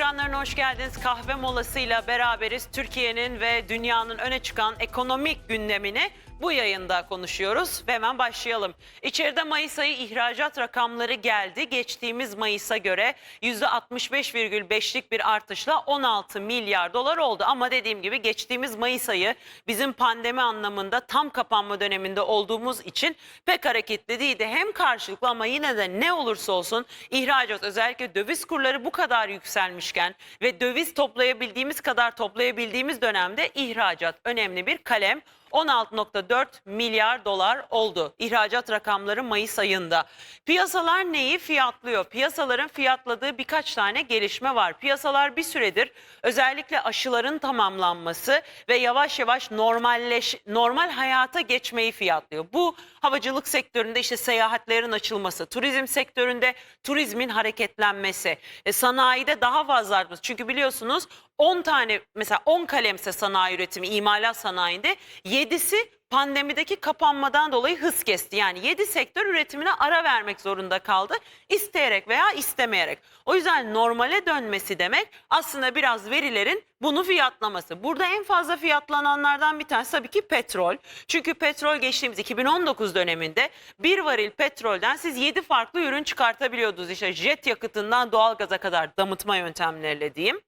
ekranlarına hoş geldiniz. Kahve molasıyla beraberiz. Türkiye'nin ve dünyanın öne çıkan ekonomik gündemini bu yayında konuşuyoruz ve hemen başlayalım. İçeride Mayıs ayı ihracat rakamları geldi. Geçtiğimiz Mayıs'a göre %65,5'lik bir artışla 16 milyar dolar oldu. Ama dediğim gibi geçtiğimiz Mayıs ayı bizim pandemi anlamında tam kapanma döneminde olduğumuz için pek hareketli değildi. Hem karşılıklı ama yine de ne olursa olsun ihracat özellikle döviz kurları bu kadar yükselmişken ve döviz toplayabildiğimiz kadar toplayabildiğimiz dönemde ihracat önemli bir kalem. 16.4 milyar dolar oldu ihracat rakamları Mayıs ayında. Piyasalar neyi fiyatlıyor? Piyasaların fiyatladığı birkaç tane gelişme var. Piyasalar bir süredir özellikle aşıların tamamlanması ve yavaş yavaş normalleş normal hayata geçmeyi fiyatlıyor. Bu havacılık sektöründe işte seyahatlerin açılması, turizm sektöründe turizmin hareketlenmesi, e, sanayide daha fazla artması. Çünkü biliyorsunuz 10 tane mesela 10 kalemse sanayi üretimi, imalat sanayinde 7'si pandemideki kapanmadan dolayı hız kesti. Yani 7 sektör üretimine ara vermek zorunda kaldı. isteyerek veya istemeyerek. O yüzden normale dönmesi demek aslında biraz verilerin bunu fiyatlaması. Burada en fazla fiyatlananlardan bir tanesi tabii ki petrol. Çünkü petrol geçtiğimiz 2019 döneminde bir varil petrolden siz 7 farklı ürün çıkartabiliyordunuz. İşte jet yakıtından doğalgaza kadar damıtma yöntemleriyle diyeyim.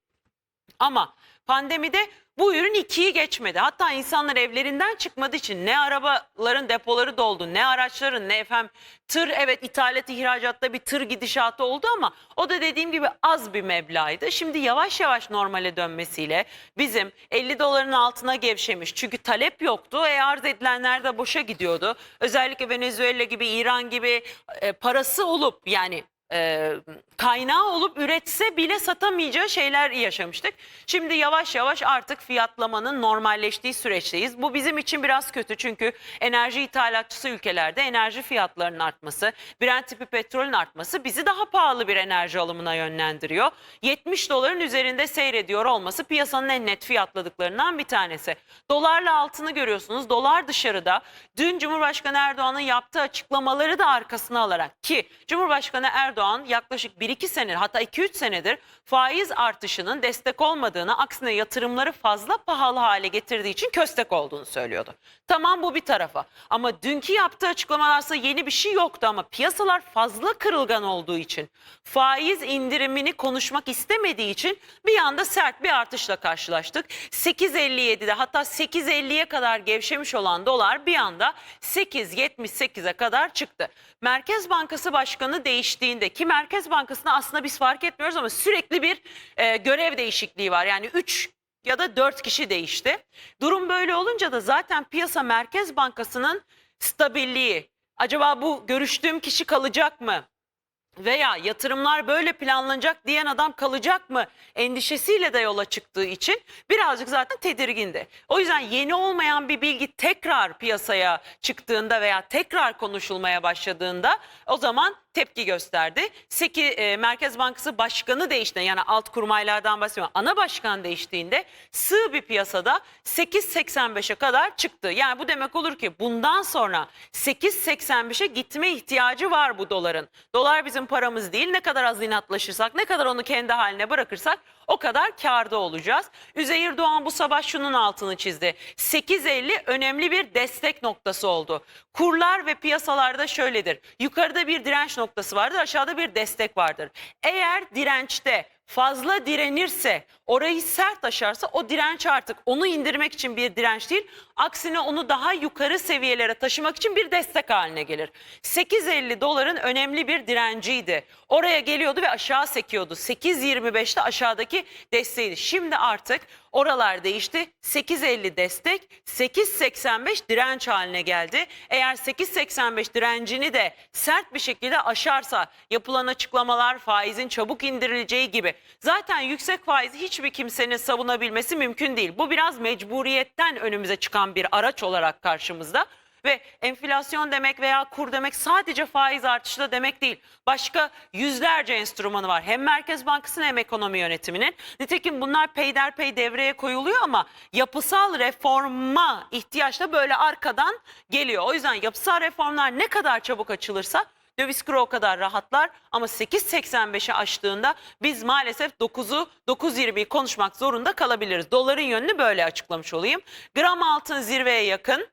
Ama pandemide bu ürün ikiyi geçmedi. Hatta insanlar evlerinden çıkmadığı için ne arabaların depoları doldu, ne araçların, ne efendim tır evet ithalat ihracatta bir tır gidişatı oldu ama o da dediğim gibi az bir meblağdı. Şimdi yavaş yavaş normale dönmesiyle bizim 50 doların altına gevşemiş. Çünkü talep yoktu. E arz edilenler de boşa gidiyordu. Özellikle Venezuela gibi, İran gibi e, parası olup yani e, kaynağı olup üretse bile satamayacağı şeyler yaşamıştık. Şimdi yavaş yavaş artık fiyatlamanın normalleştiği süreçteyiz. Bu bizim için biraz kötü çünkü enerji ithalatçısı ülkelerde enerji fiyatlarının artması, Brent tipi petrolün artması bizi daha pahalı bir enerji alımına yönlendiriyor. 70 doların üzerinde seyrediyor olması piyasanın en net fiyatladıklarından bir tanesi. Dolarla altını görüyorsunuz. Dolar dışarıda. Dün Cumhurbaşkanı Erdoğan'ın yaptığı açıklamaları da arkasına alarak ki Cumhurbaşkanı Erdoğan yaklaşık 1-2 senedir hatta 2-3 senedir faiz artışının destek olmadığını aksine yatırımları fazla pahalı hale getirdiği için köstek olduğunu söylüyordu. Tamam bu bir tarafa ama dünkü yaptığı açıklamalar aslında yeni bir şey yoktu ama piyasalar fazla kırılgan olduğu için faiz indirimini konuşmak istemediği için bir anda sert bir artışla karşılaştık. 8.57'de hatta 8.50'ye kadar gevşemiş olan dolar bir anda 8.78'e kadar çıktı. Merkez Bankası Başkanı değiştiğinde ki Merkez Bankası'nda aslında biz fark etmiyoruz ama sürekli bir e, görev değişikliği var. Yani 3 ya da 4 kişi değişti. Durum böyle olunca da zaten piyasa Merkez Bankası'nın stabilliği. Acaba bu görüştüğüm kişi kalacak mı? Veya yatırımlar böyle planlanacak diyen adam kalacak mı endişesiyle de yola çıktığı için birazcık zaten tedirgindi. O yüzden yeni olmayan bir bilgi tekrar piyasaya çıktığında veya tekrar konuşulmaya başladığında o zaman tepki gösterdi. Seki e, Merkez Bankası Başkanı değiştiğinde yani alt kurmaylardan bahsediyorum. Ana başkan değiştiğinde sığ bir piyasada 8.85'e kadar çıktı. Yani bu demek olur ki bundan sonra 8.85'e gitme ihtiyacı var bu doların. Dolar bizim paramız değil. Ne kadar az inatlaşırsak, ne kadar onu kendi haline bırakırsak o kadar karda olacağız. Üzeyir Doğan bu sabah şunun altını çizdi. 8.50 önemli bir destek noktası oldu. Kurlar ve piyasalarda şöyledir. Yukarıda bir direnç noktası vardır, aşağıda bir destek vardır. Eğer dirençte fazla direnirse, orayı sert aşarsa o direnç artık onu indirmek için bir direnç değil, aksine onu daha yukarı seviyelere taşımak için bir destek haline gelir. 8.50 doların önemli bir direnciydi. Oraya geliyordu ve aşağı sekiyordu. 8.25'te aşağıdaki desteğiydi. Şimdi artık oralar değişti. 8.50 destek, 8.85 direnç haline geldi. Eğer 8.85 direncini de sert bir şekilde aşarsa yapılan açıklamalar faizin çabuk indirileceği gibi zaten yüksek faizi hiçbir kimsenin savunabilmesi mümkün değil. Bu biraz mecburiyetten önümüze çıkan bir araç olarak karşımızda. Ve enflasyon demek veya kur demek sadece faiz artışı da demek değil. Başka yüzlerce enstrümanı var. Hem Merkez Bankası'nın hem ekonomi yönetiminin. Nitekim bunlar peyderpey devreye koyuluyor ama yapısal reforma ihtiyaç da böyle arkadan geliyor. O yüzden yapısal reformlar ne kadar çabuk açılırsa Döviz kuru o kadar rahatlar ama 8.85'i aştığında biz maalesef 9'u 9.20'yi konuşmak zorunda kalabiliriz. Doların yönünü böyle açıklamış olayım. Gram altın zirveye yakın.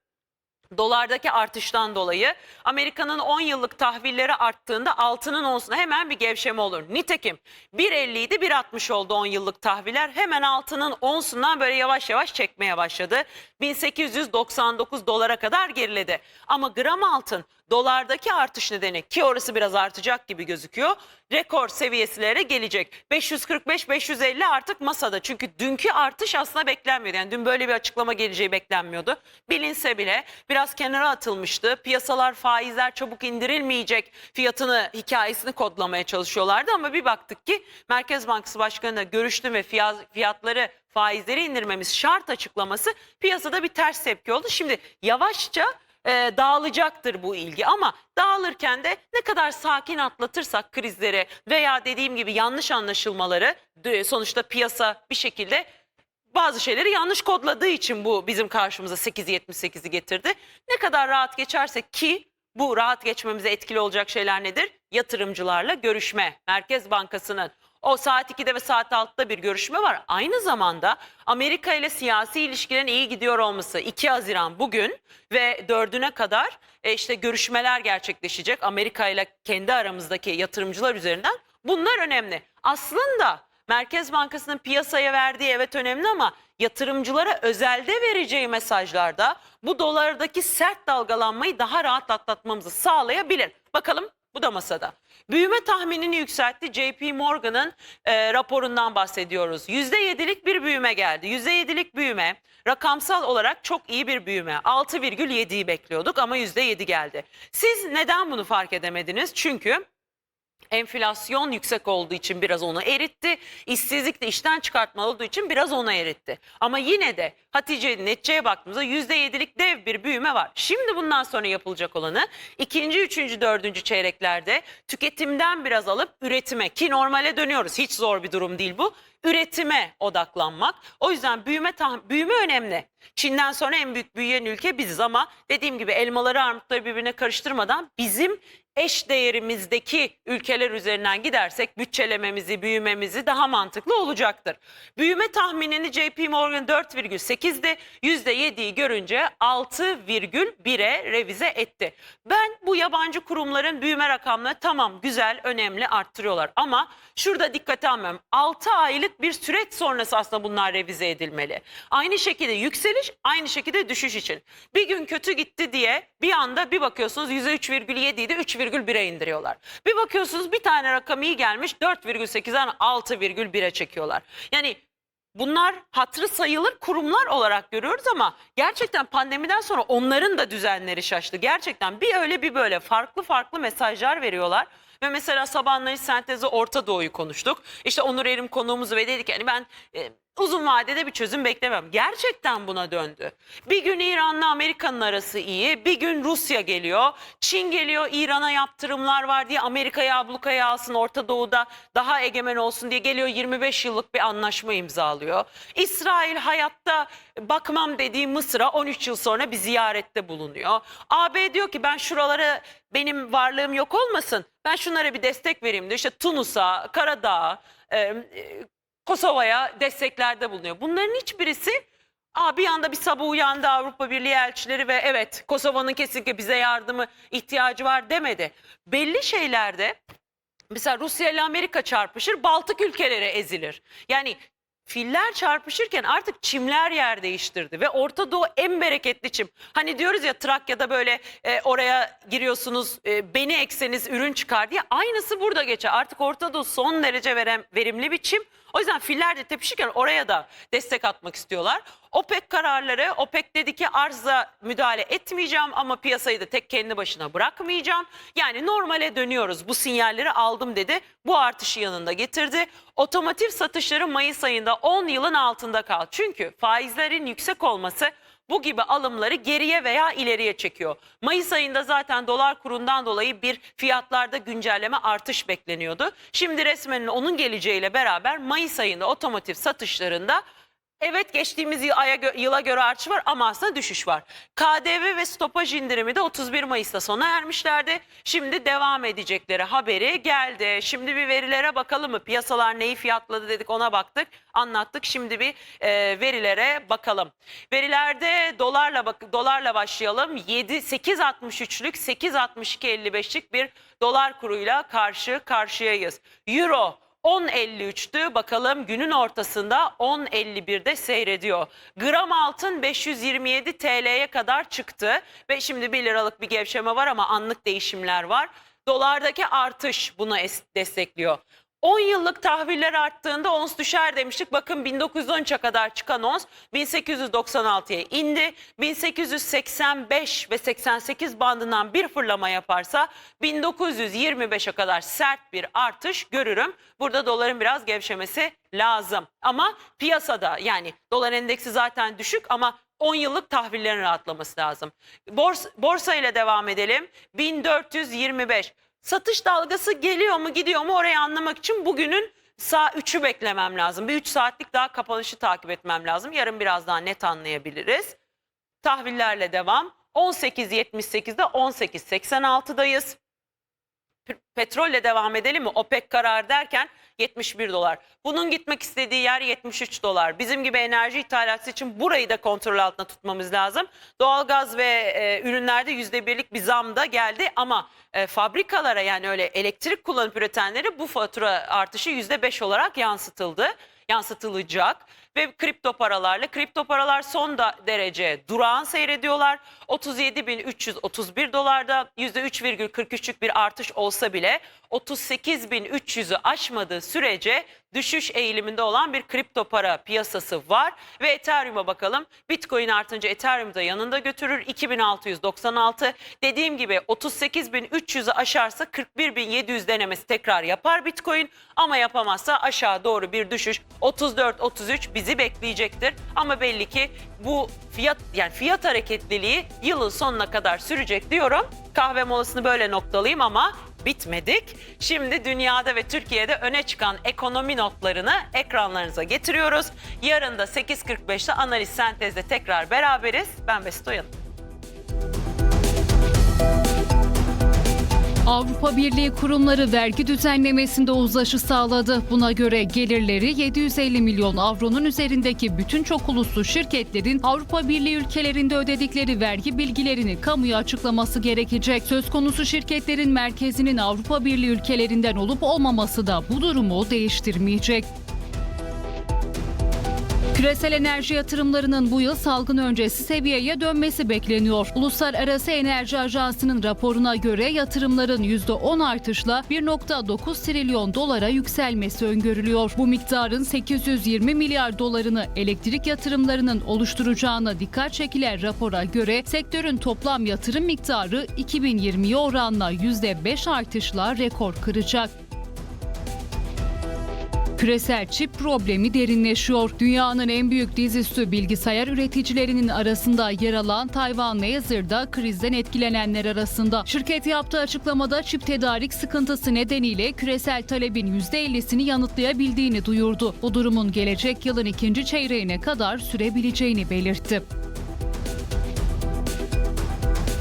Dolardaki artıştan dolayı Amerika'nın 10 yıllık tahvilleri arttığında altının onsuna hemen bir gevşeme olur. Nitekim 1.50 idi 1.60 oldu 10 yıllık tahviller. Hemen altının onsundan böyle yavaş yavaş çekmeye başladı. 1899 dolara kadar geriledi. Ama gram altın dolardaki artış nedeni ki orası biraz artacak gibi gözüküyor. Rekor seviyeslere gelecek. 545-550 artık masada. Çünkü dünkü artış aslında beklenmiyordu. Yani dün böyle bir açıklama geleceği beklenmiyordu. Bilinse bile biraz kenara atılmıştı. Piyasalar faizler çabuk indirilmeyecek fiyatını hikayesini kodlamaya çalışıyorlardı. Ama bir baktık ki Merkez Bankası Başkanı görüştü ve fiyat- fiyatları faizleri indirmemiz şart açıklaması piyasada bir ters tepki oldu. Şimdi yavaşça e, dağılacaktır bu ilgi ama dağılırken de ne kadar sakin atlatırsak krizleri veya dediğim gibi yanlış anlaşılmaları sonuçta piyasa bir şekilde bazı şeyleri yanlış kodladığı için bu bizim karşımıza 8.78'i getirdi. Ne kadar rahat geçersek ki bu rahat geçmemize etkili olacak şeyler nedir? Yatırımcılarla görüşme. Merkez Bankası'nın o saat 2'de ve saat 6'da bir görüşme var. Aynı zamanda Amerika ile siyasi ilişkilerin iyi gidiyor olması 2 Haziran bugün ve 4'üne kadar e, işte görüşmeler gerçekleşecek Amerika ile kendi aramızdaki yatırımcılar üzerinden. Bunlar önemli. Aslında Merkez Bankası'nın piyasaya verdiği evet önemli ama yatırımcılara özelde vereceği mesajlarda bu dolardaki sert dalgalanmayı daha rahat atlatmamızı sağlayabilir. Bakalım bu da masada. Büyüme tahminini yükseltti. JP Morgan'ın e, raporundan bahsediyoruz. %7'lik bir büyüme geldi. %7'lik büyüme rakamsal olarak çok iyi bir büyüme. 6,7'yi bekliyorduk ama %7 geldi. Siz neden bunu fark edemediniz? Çünkü enflasyon yüksek olduğu için biraz onu eritti. İşsizlik de işten çıkartma olduğu için biraz onu eritti. Ama yine de Hatice'nin neticeye baktığımızda %7'lik dev bir büyüme var. Şimdi bundan sonra yapılacak olanı ikinci, üçüncü, dördüncü çeyreklerde tüketimden biraz alıp üretime ki normale dönüyoruz. Hiç zor bir durum değil bu. Üretime odaklanmak. O yüzden büyüme büyüme önemli. Çin'den sonra en büyük büyüyen ülke biziz ama dediğim gibi elmaları armutları birbirine karıştırmadan bizim eş değerimizdeki ülkeler üzerinden gidersek bütçelememizi, büyümemizi daha mantıklı olacaktır. Büyüme tahminini JP Morgan 4,8'de %7'yi görünce 6,1'e revize etti. Ben bu yabancı kurumların büyüme rakamları tamam güzel, önemli arttırıyorlar ama şurada dikkate almam. 6 aylık bir süreç sonrası aslında bunlar revize edilmeli. Aynı şekilde yükseliş, aynı şekilde düşüş için. Bir gün kötü gitti diye bir anda bir bakıyorsunuz %3,7 idi 3,1'e indiriyorlar. Bir bakıyorsunuz bir tane rakam iyi gelmiş 4,8'den 6,1'e çekiyorlar. Yani Bunlar hatırı sayılır kurumlar olarak görüyoruz ama gerçekten pandemiden sonra onların da düzenleri şaştı. Gerçekten bir öyle bir böyle farklı farklı mesajlar veriyorlar. Ve mesela sabah analiz sentezi Orta Doğu'yu konuştuk. İşte Onur Erim konuğumuz ve dedik yani ben e, uzun vadede bir çözüm beklemem. Gerçekten buna döndü. Bir gün İran'la Amerika'nın arası iyi, bir gün Rusya geliyor. Çin geliyor İran'a yaptırımlar var diye Amerika'ya ablukaya alsın Orta Doğu'da daha egemen olsun diye geliyor 25 yıllık bir anlaşma imzalıyor. İsrail hayatta bakmam dediği Mısır'a 13 yıl sonra bir ziyarette bulunuyor. AB diyor ki ben şuralara benim varlığım yok olmasın. Ben şunlara bir destek vereyim diyor. İşte Tunus'a, Karadağ'a, e, e, Kosova'ya desteklerde bulunuyor. Bunların hiçbirisi Aa, bir anda bir sabah uyandı Avrupa Birliği elçileri ve evet Kosova'nın kesinlikle bize yardımı ihtiyacı var demedi. Belli şeylerde mesela Rusya ile Amerika çarpışır Baltık ülkeleri ezilir. Yani filler çarpışırken artık çimler yer değiştirdi ve Orta Doğu en bereketli çim. Hani diyoruz ya Trakya'da böyle e, oraya giriyorsunuz e, beni ekseniz ürün çıkar diye aynısı burada geçer. Artık Orta Doğu son derece verem, verimli bir çim. O yüzden filler de tepişirken oraya da destek atmak istiyorlar. OPEC kararları, OPEC dedi ki arza müdahale etmeyeceğim ama piyasayı da tek kendi başına bırakmayacağım. Yani normale dönüyoruz. Bu sinyalleri aldım dedi. Bu artışı yanında getirdi. Otomotiv satışları Mayıs ayında 10 yılın altında kaldı. Çünkü faizlerin yüksek olması bu gibi alımları geriye veya ileriye çekiyor. Mayıs ayında zaten dolar kurundan dolayı bir fiyatlarda güncelleme artış bekleniyordu. Şimdi resmen onun geleceğiyle beraber Mayıs ayında otomotiv satışlarında Evet geçtiğimiz aya gö- yıla göre artış var ama aslında düşüş var. KDV ve stopaj indirimi de 31 Mayıs'ta sona ermişlerdi. Şimdi devam edecekleri haberi geldi. Şimdi bir verilere bakalım mı? Piyasalar neyi fiyatladı dedik ona baktık. Anlattık. Şimdi bir e, verilere bakalım. Verilerde dolarla bak dolarla başlayalım. 7 8.63'lük 8.62.55'lik bir dolar kuruyla karşı karşıyayız. Euro 10.53'tü. Bakalım günün ortasında 10.51'de seyrediyor. Gram altın 527 TL'ye kadar çıktı ve şimdi 1 liralık bir gevşeme var ama anlık değişimler var. Dolardaki artış bunu es- destekliyor. 10 yıllık tahviller arttığında ons düşer demiştik. Bakın 1913'e kadar çıkan ons 1896'ya indi. 1885 ve 88 bandından bir fırlama yaparsa 1925'e kadar sert bir artış görürüm. Burada doların biraz gevşemesi lazım. Ama piyasada yani dolar endeksi zaten düşük ama 10 yıllık tahvillerin rahatlaması lazım. Borsa, borsa ile devam edelim. 1425. Satış dalgası geliyor mu gidiyor mu orayı anlamak için bugünün sağ 3'ü beklemem lazım. Bir 3 saatlik daha kapanışı takip etmem lazım. Yarın biraz daha net anlayabiliriz. Tahvillerle devam. 18.78'de 18.86'dayız. Petrolle devam edelim mi? OPEC karar derken 71 dolar. Bunun gitmek istediği yer 73 dolar. Bizim gibi enerji ithalatçısı için burayı da kontrol altında tutmamız lazım. Doğalgaz ve e, ürünlerde %1'lik bir zam da geldi ama e, fabrikalara yani öyle elektrik kullanıp üretenlere bu fatura artışı %5 olarak yansıtıldı. Yansıtılacak ve kripto paralarla kripto paralar son da derece durağan seyrediyorlar. 37.331 dolarda %3,43'lük bir artış olsa bile 38.300'ü aşmadığı sürece düşüş eğiliminde olan bir kripto para piyasası var. Ve Ethereum'a bakalım. Bitcoin artınca Ethereum da yanında götürür. 2696 dediğim gibi 38.300'ü aşarsa 41.700 denemesi tekrar yapar Bitcoin. Ama yapamazsa aşağı doğru bir düşüş 34-33 bizi bekleyecektir. Ama belli ki bu fiyat yani fiyat hareketliliği yılın sonuna kadar sürecek diyorum. Kahve molasını böyle noktalayayım ama bitmedik. Şimdi dünyada ve Türkiye'de öne çıkan ekonomi notlarını ekranlarınıza getiriyoruz. Yarın da 8.45'te analiz sentezde tekrar beraberiz. Ben Besit Oyan'ım. Avrupa Birliği kurumları vergi düzenlemesinde uzlaşı sağladı. Buna göre gelirleri 750 milyon avronun üzerindeki bütün çok uluslu şirketlerin Avrupa Birliği ülkelerinde ödedikleri vergi bilgilerini kamuya açıklaması gerekecek. Söz konusu şirketlerin merkezinin Avrupa Birliği ülkelerinden olup olmaması da bu durumu değiştirmeyecek. Küresel enerji yatırımlarının bu yıl salgın öncesi seviyeye dönmesi bekleniyor. Uluslararası Enerji Ajansı'nın raporuna göre yatırımların %10 artışla 1.9 trilyon dolara yükselmesi öngörülüyor. Bu miktarın 820 milyar dolarını elektrik yatırımlarının oluşturacağına dikkat çekilen rapora göre sektörün toplam yatırım miktarı 2020'ye oranla %5 artışla rekor kıracak. Küresel çip problemi derinleşiyor. Dünyanın en büyük dizüstü bilgisayar üreticilerinin arasında yer alan Tayvan Laser da krizden etkilenenler arasında. Şirket yaptığı açıklamada çip tedarik sıkıntısı nedeniyle küresel talebin %50'sini yanıtlayabildiğini duyurdu. Bu durumun gelecek yılın ikinci çeyreğine kadar sürebileceğini belirtti.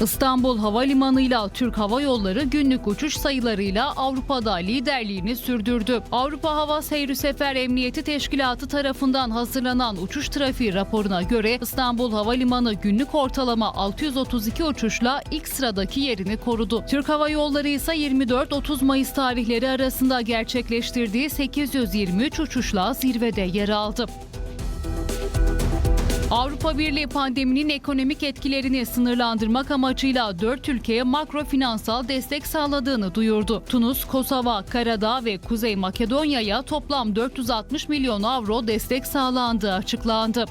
İstanbul Havalimanı ile Türk Hava Yolları günlük uçuş sayılarıyla Avrupa'da liderliğini sürdürdü. Avrupa Hava Seyri Sefer Emniyeti Teşkilatı tarafından hazırlanan uçuş trafiği raporuna göre İstanbul Havalimanı günlük ortalama 632 uçuşla ilk sıradaki yerini korudu. Türk Hava Yolları ise 24-30 Mayıs tarihleri arasında gerçekleştirdiği 823 uçuşla zirvede yer aldı. Avrupa Birliği pandeminin ekonomik etkilerini sınırlandırmak amacıyla 4 ülkeye makro finansal destek sağladığını duyurdu. Tunus, Kosova, Karadağ ve Kuzey Makedonya'ya toplam 460 milyon avro destek sağlandığı açıklandı.